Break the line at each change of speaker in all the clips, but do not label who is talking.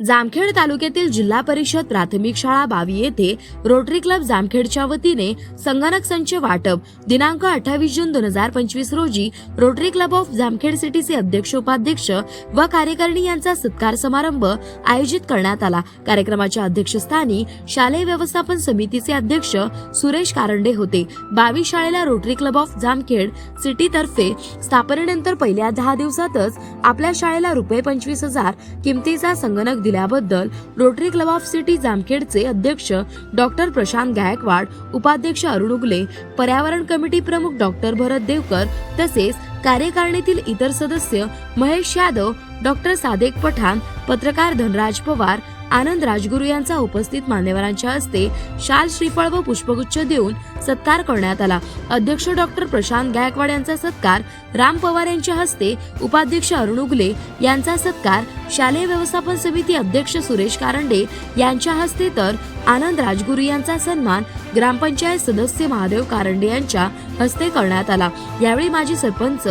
जामखेड तालुक्यातील जिल्हा परिषद प्राथमिक शाळा बावी येथे रोटरी क्लब जामखेडच्या वतीने संगणक संच वाटप. दिनांक अठ्ठावीस जून दोन हजार पंचवीस रोजी रोटरी क्लब ऑफ जामखेड सिटीचे अध्यक्ष उपाध्यक्ष व कार्यकारिणी यांचा सत्कार समारंभ आयोजित करण्यात आला. कार्यक्रमाच्या अध्यक्षस्थानी शालेय व्यवस्थापन समितीचे अध्यक्ष सुरेश कारंडे होते. बावी शाळेला रोटरी क्लब ऑफ जामखेड सिटीतर्फे स्थापनेनंतर पहिल्या दहा दिवसातच आपल्या शाळेला रुपये पंचवीस हजार किमतीचा संगणक दिल्याबद्दल रोटरी क्लब ऑफ सिटी जामखेडचे अध्यक्ष डॉक्टर प्रशांत गायकवाड उपाध्यक्ष अरुण उगले पर्यावरण कमिटी प्रमुख डॉक्टर भरत देवकर तसेच कार्यकारिणीतील इतर सदस्य महेश यादव डॉक्टर सादेक पठाण पत्रकार धनराज पवार आनंद राजगुरू यांचा उपस्थित मान्यवरांच्या हस्ते शाल श्रीफळ व पुष्पगुच्छ देऊन सत्कार करण्यात आला. अध्यक्ष डॉक्टर प्रशांत गायकवाड यांचा सत्कार राम पवार यांच्या हस्ते उपाध्यक्ष अरुण उगले यांचा सत्कार शालेय व्यवस्थापन समिती अध्यक्ष सुरेश कारंडे यांच्या हस्ते तर आनंद राजगुरू यांचा सन्मान ग्रामपंचायत सदस्य महादेव कारंडे यांच्या हस्ते करण्यात आला. यावेळी माजी सरपंच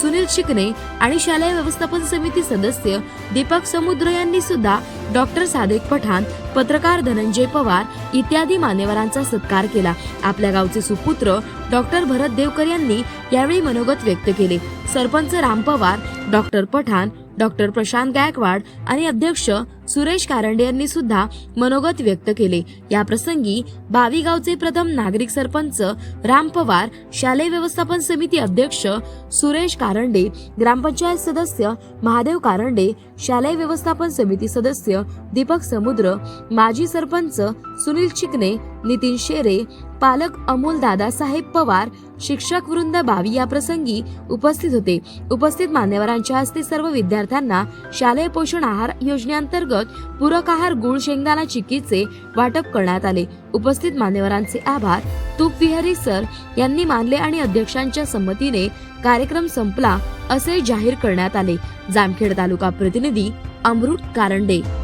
सुनील शिकणे आणि शालेय व्यवस्थापन समिती सदस्य दीपक समुद्र यांनी सुद्धा डॉक्टर सादेक पठाण पत्रकार धनंजय पवार इत्यादी मान्यवरांचा सत्कार केला. आपल्या गावचे सुपुत्र डॉक्टर भरत देवकर यांनी यावेळी मनोगत व्यक्त केले. सरपंच राम पवार डॉक्टर पठाण डॉक्टर प्रशांत गायकवाड आणि अध्यक्ष सुरेश कारंडे यांनी सुद्धा मनोगत व्यक्त केले. या प्रसंगी बावी गावचे प्रथम नागरिक सरपंच राम पवार शालेय व्यवस्थापन समिती अध्यक्ष सुरेश कारंडे ग्रामपंचायत सदस्य महादेव कारंडे शालेय व्यवस्थापन समिती सदस्य दीपक समुद्र माजी सरपंच सुनील चिकणे नितीन शेरे पालक अमोल दादासाहेब पवार शिक्षक वृंद बावी या प्रसंगी उपस्थित होते. उपस्थित मान्यवरांच्या हस्ते सर्व विद्यार्थ्यांना शालेय पोषण आहार योजनेअंतर्गत पूरक आहार गुळ शेंगदाणा चिकीचे वाटप करण्यात आले. उपस्थित मान्यवरांचे आभार. तूप विहारी सर यांनी मानले आणि अध्यक्षांच्या संमतीने कार्यक्रम संपला असे जाहीर करण्यात आले. जामखेड तालुका प्रतिनिधी अमृत कारंडे.